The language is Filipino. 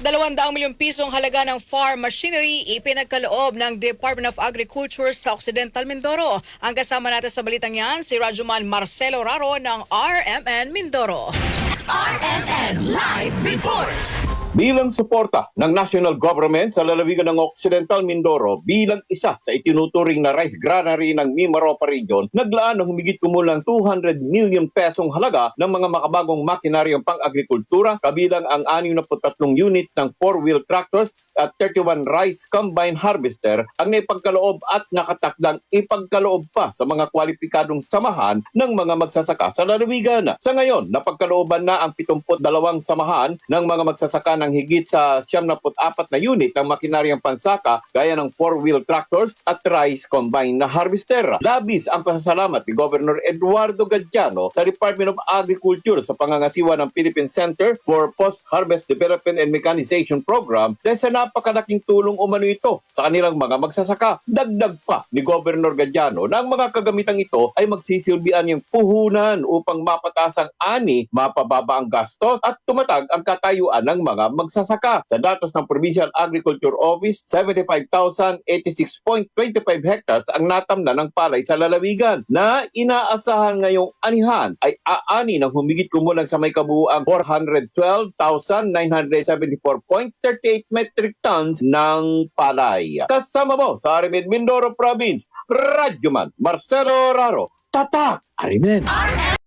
200 milyong pisong halaga ng farm machinery ipinagkaloob ng Department of Agriculture sa Occidental Mindoro. Ang kasama natin sa balitang yan, si Rajuman Marcelo Raro ng RMN Mindoro. RMN Live Report. Bilang suporta ng national government sa lalawigan ng Occidental Mindoro bilang isa sa itinuturing na rice granary ng Mimaropa Region, naglaan ng humigit kumulang 200 million pesong halaga ng mga makabagong makinaryang pang-agrikultura kabilang ang 63 units ng 4-wheel tractors at 31 rice combine harvester ang naipagkaloob at nakatakdang ipagkaloob pa sa mga kwalipikadong samahan ng mga magsasaka sa lalawigan. Sa ngayon, napagkalooban na ang 72 samahan ng mga magsasaka ng higit sa 74 na unit ng makinaryang pansaka gaya ng 4-wheel tractors at rice combine na harvester. Labis ang pasasalamat ni Governor Eduardo Gadjano sa Department of Agriculture sa pangangasiwa ng Philippine Center for Post-Harvest Development and Mechanization Program dahil sa napakalaking tulong umano ito sa kanilang mga magsasaka. Dagdag pa ni Governor Gadjano na ang mga kagamitang ito ay magsisilbihan yung puhunan upang mapataas ang ani, mapababa ang gastos at tumatag ang katayuan ng mga magsasaka. Sa datos ng Provincial Agriculture Office, 75,086.25 hectares ang natamna ng palay sa lalawigan na inaasahan ngayong anihan ay aani ng humigit kumulang sa may kabuuang 412,974.38 metric tons ng palay. Kasama mo sa Arimin Mindoro Province, Radyoman Marcelo Raro, Tatak, Arimen. RMN